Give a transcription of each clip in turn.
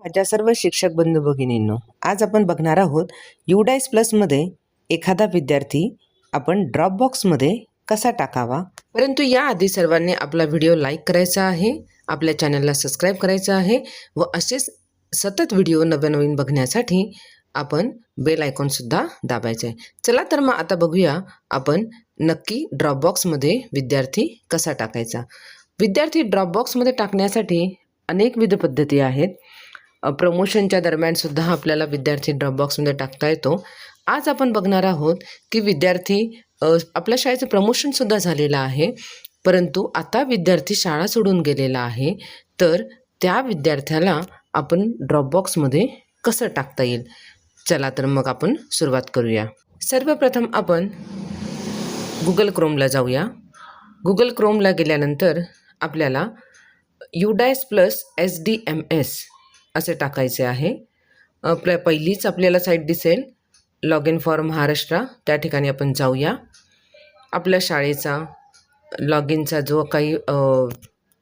माझ्या सर्व शिक्षक बंधू भगिनींनो आज आपण बघणार आहोत युडाईस प्लसमध्ये एखादा विद्यार्थी आपण ड्रॉपबॉक्समध्ये कसा टाकावा? परंतु याआधी सर्वांनी आपला व्हिडिओ लाईक करायचा आहे आपल्या चॅनलला सबस्क्राईब करायचं आहे व असेच सतत व्हिडिओ नवनवीन बघण्यासाठी आपण बेल आयकॉनसुद्धा दाबायचं आहे. चला तर मग आता बघूया आपण नक्की ड्रॉपबॉक्समध्ये विद्यार्थी कसा टाकायचा. विद्यार्थी ड्रॉपबॉक्समध्ये टाकण्यासाठी अनेकविध पद्धती आहेत. प्रमोशनच्या दरम्यानसुद्धा आपल्याला विद्यार्थी ड्रॉपबॉक्समध्ये टाकता येतो. आज आपण बघणार आहोत की विद्यार्थी आपल्या शाळेचं प्रमोशनसुद्धा झालेलं आहे परंतु आता विद्यार्थी शाळा सोडून गेलेला आहे. तर त्या विद्यार्थ्याला आपण ड्रॉपबॉक्समध्ये कसं टाकता येईल? चला तर मग आपण सुरुवात करूया. सर्वप्रथम आपण गुगल क्रोमला जाऊया. गुगल क्रोमला गेल्यानंतर आपल्याला UDISE plus S D M S असे टाकायचे आहे. आपल्या पहिलीच आपल्याला साईट दिसेल. Log in for Maharashtra. त्या ठिकाणी आपण जाऊया. आपल्या शाळेचा लॉग इनचा जो काही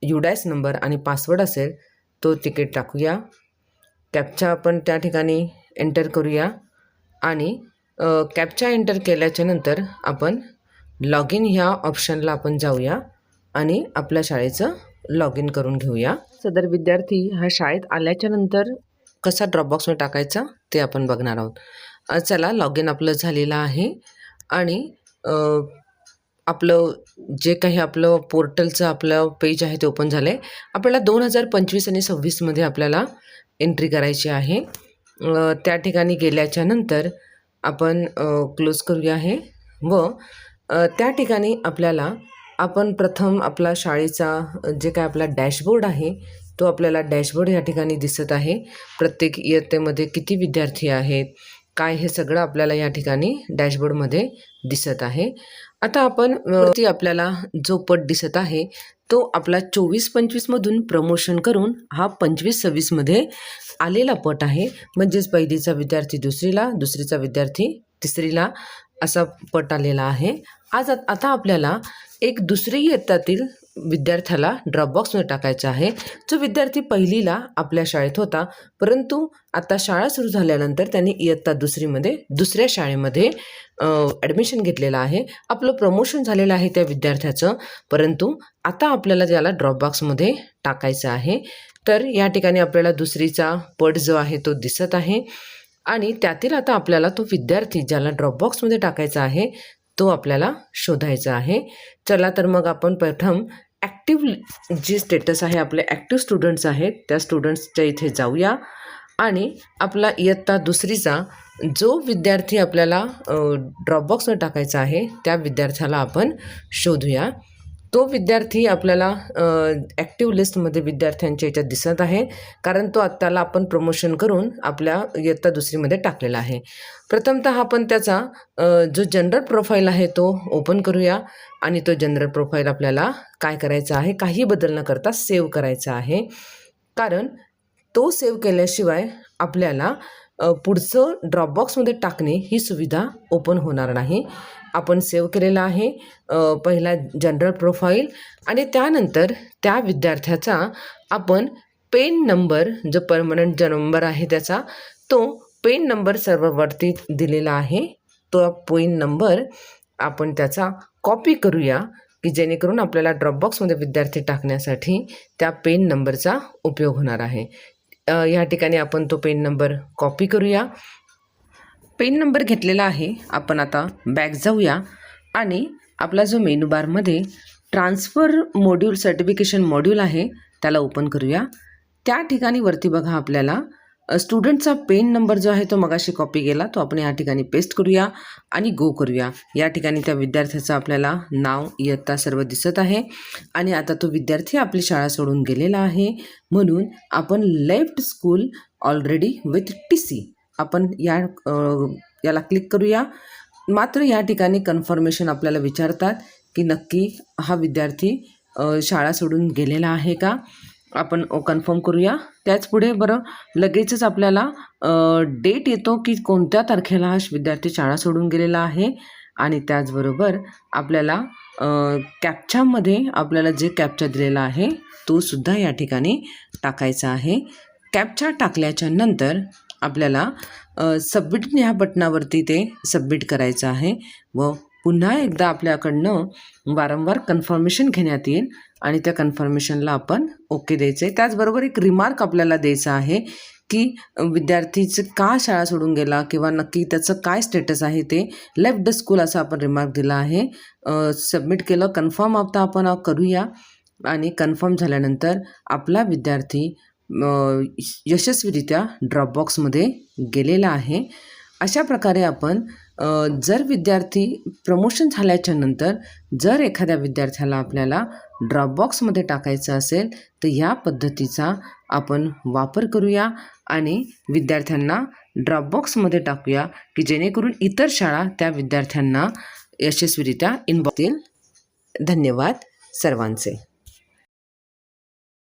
युडॅस नंबर आणि पासवर्ड असेल तो तिकीट टाकूया. कॅपचा आपण त्या ठिकाणी एंटर करूया. आणि कॅपचा एंटर केल्याच्यानंतर आपण लॉग इन ह्या ऑप्शनला आपण जाऊया. आणि आपल्या शाळेचं लॉग इन करून घेऊया. सदर विद्यार्थी हा शाळेत आल्याच्यानंतर कसा ड्रॉपबॉक्समध्ये टाकायचा ते आपण बघणार आहोत. चला लॉग इन आपलं झालेलं आहे आणि आपलं जे काही आपलं पोर्टलचं आपलं पेज आहे ते ओपन झालं आहे आपल्याला दोन हजार पंचवीस आणि सव्वीसमध्ये आपल्याला एंट्री करायची आहे. त्या ठिकाणी गेल्याच्यानंतर आपण क्लोज करूया हे व त्या ठिकाणी आपल्याला आपण प्रथम आपला शाळेचा जे काय आपला डॅशबोर्ड आहे तो आपल्याला डॅशबोर्ड या ठिकाणी दिसत आहे. प्रत्येक इयत्तेमध्ये किती विद्यार्थी आहेत काय हे सगळं आपल्याला या ठिकाणी डॅशबोर्डमध्ये दिसत आहे. आता आपण ती आपल्याला जो पट दिसत आहे तो आपला चोवीस पंचवीसमधून प्रमोशन करून हा पंचवीस सव्वीसमध्ये आलेला पट आहे. म्हणजेच पहिलीचा विद्यार्थी दुसरीला दुसरीचा विद्यार्थी तिसरीला असा पट आलेला आहे. आज आता आपल्याला एक दुसरी इयत्तातील विद्यार्थ्याला ड्रॉपबॉक्समध्ये टाकायचा आहे. जो विद्यार्थी पहिलीला आपल्या शाळेत होता परंतु आता शाळा सुरू झाल्यानंतर त्यांनी इयत्ता दुसरीमध्ये दुसऱ्या शाळेमध्ये ॲडमिशन घेतलेलं आहे. आपलं प्रमोशन झालेलं आहे त्या विद्यार्थ्याचं परंतु आता आपल्याला त्याला ड्रॉपबॉक्समध्ये टाकायचं आहे. तर या ठिकाणी आपल्याला दुसरीचा पट जो आहे तो दिसत आहे. आणि त्यातील आता आपल्याला तो विद्यार्थी ज्याला ड्रॉपबॉक्समध्ये टाकायचा आहे तो आपल्याला शोधायचा आहे. चला तर मग आपण प्रथम ॲक्टिव्ह जे स्टेटस आहे आपले ॲक्टिव्ह स्टुडंट्स आहेत त्या स्टुडंट्सच्या इथे जाऊया. आणि आपला इयत्ता दुसरीचा जो विद्यार्थी आपल्याला ड्रॉपबॉक्सवर टाकायचा आहे त्या विद्यार्थ्याला आपण शोधूया. तो विद्यार्थी आपल्याला ॲक्टिव्ह लिस्टमध्ये विद्यार्थ्यांच्या याच्यात दिसत आहे. कारण तो आत्ताला आपण प्रमोशन करून आपल्या इयत्ता दुसरीमध्ये टाकलेला आहे. प्रथमतः आपण त्याचा जो जनरल प्रोफाईल आहे तो ओपन करूया. आणि तो जनरल प्रोफाईल आपल्याला काय करायचा आहे काही बदल न करता सेव्ह करायचा आहे. कारण तो सेव्ह केल्याशिवाय आपल्याला पुढचं ड्रॉपबॉक्समध्ये टाकणे ही सुविधा ओपन होणार नाही. आपण सेव्ह केलेला आहे पहिला जनरल प्रोफाईल आणि त्यानंतर त्या विद्यार्थ्याचा आपण पेन नंबर जो परमनंट जो नंबर आहे त्याचा तो पेन नंबर सर्ववरती दिलेला आहे. तो पेन नंबर आपण त्याचा कॉपी करूया की जेणेकरून आपल्याला ड्रॉपबॉक्समध्ये विद्यार्थी टाकण्यासाठी त्या पेन नंबरचा उपयोग होणार आहे. ह्या ठिकाणी आपण तो पेन नंबर कॉपी करूया. पेन नंबर घेतलेला आहे. आपण आता बॅक जाऊया. आणि आपला जो मेनू बारमध्ये ट्रान्सफर मॉड्यूल सर्टिफिकेशन मॉड्यूल आहे त्याला ओपन करूया. त्या ठिकाणी वरती बघा आपल्याला स्टुडंटचा पेन नंबर जो आहे तो मगाशी कॉपी केला तो आपण या ठिकाणी पेस्ट करूया आणि गो करूया. या ठिकाणी त्या विद्यार्थ्याचं आपल्याला नाव इयत्ता सर्व दिसत आहे आणि आता तो विद्यार्थी आपली शाळा सोडून गेलेला आहे. म्हणून आपण left school already with T C आपण या याला क्लिक करूया. मात्र या ठिकाणी कन्फर्मेशन आपल्याला विचारतात की नक्की हा विद्यार्थी शाळा सोडून गेलेला आहे का? आपण कन्फर्म करूया. त्याच पुढे बरं लगेचच आपल्याला डेट येतो की कोणत्या तारखेला हा विद्यार्थी शाळा सोडून गेलेला आहे. आणि त्याचबरोबर आपल्याला कॅप्चामध्ये आपल्याला जे कॅप्चा दिलेला आहे तो सुद्धा या ठिकाणी टाकायचा आहे. कॅप्चा टाकल्याच्या नंतर आपल्याला सबमिट ह्या बटनावरती ते सबमिट करायचं आहे. व पुन्हा एकदा आपल्याकडनं वारंवार कन्फर्मेशन घेण्यात येईल आणि त्या कन्फर्मेशनला आपण ओके द्यायचं आहे. त्याचबरोबर एक रिमार्क आपल्याला द्यायचा आहे की विद्यार्थीचं का शाळा सोडून गेला किंवा नक्की त्याचं काय स्टेटस आहे ते? लेफ्ट द स्कूल असा आपण रिमार्क दिला आहे. सबमिट केलं कन्फर्म आता आपण करूया आणि कन्फर्म झाल्यानंतर आपला विद्यार्थी यशस्वीरित्या ड्रॉपबॉक्समध्ये गेलेला आहे. अशा प्रकारे आपण जर विद्यार्थी प्रमोशन झाल्याच्यानंतर जर एखाद्या विद्यार्थ्याला आपल्याला ड्रॉपबॉक्समध्ये टाकायचं असेल तर या पद्धतीचा आपण वापर करूया आणि विद्यार्थ्यांना ड्रॉपबॉक्समध्ये टाकूया की जेणेकरून इतर शाळा त्या विद्यार्थ्यांना यशस्वीरित्या इनबॉक्स धन्यवाद सर्वांचे.